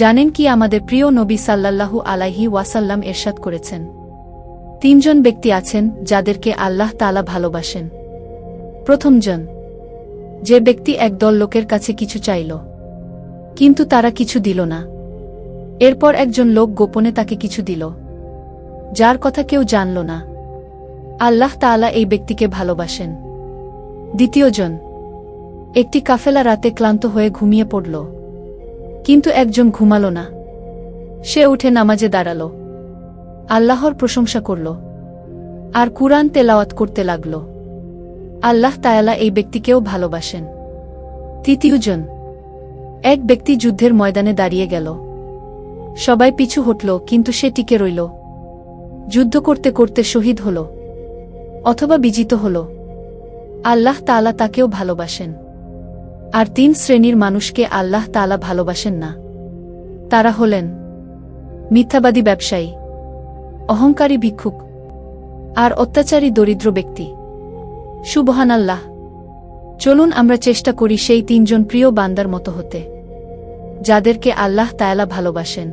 জানেন কি আমাদের প্রিয় নবী সাল্লাল্লাহু আলাইহি ওয়াসাল্লাম এরশাদ করেছেন। তিনজন ব্যক্তি আছেন যাদেরকে আল্লাহ তালা ভালোবাসেন। প্রথমজন যে ব্যক্তি একদল লোকের কাছে কিছু চাইল, কিন্তু তারা কিছু দিল না। এরপর একজন লোক গোপনে তাকে কিছু দিল, যার কথা কেউ জানল না। আল্লাহ তাআলা এই ব্যক্তিকে ভালোবাসেন। দ্বিতীয়জন একটি কাফেলা রাতে ক্লান্ত হয়ে ঘুমিয়ে পড়ল। কিন্তু একজন ঘুমাল না। সে উঠে নামাজে দাঁড়াল। আল্লাহর প্রশংসা করল। আর কুরআন তেলাওয়াত করতে লাগল। আল্লাহ তায়ালা এই ব্যক্তিকেও ভালোবাসেন। তৃতীয়জন এক ব্যক্তি যুদ্ধের ময়দানে দাঁড়িয়ে গেল। সবাই পিছু হটল, কিন্তু সে টিকে রইল। যুদ্ধ করতে করতে শহীদ হল। অথবা বিজিত হল। আল্লাহ তাআলা তাকেও ভালোবাসেন। আর তিন শ্রেণির মানুষকে আল্লাহ তালা ভালোবাসেন না। তারা হলেন মিথ্যাবাদী ব্যবসায়ী, অহংকারী ভিক্ষুক, আর অত্যাচারী দরিদ্র ব্যক্তি। সুবহান আল্লাহ চলুন আমরা চেষ্টা করি সেই তিনজন প্রিয় বান্দার মতো হতে, যাদেরকে আল্লাহ তায়ালা ভালোবাসেন।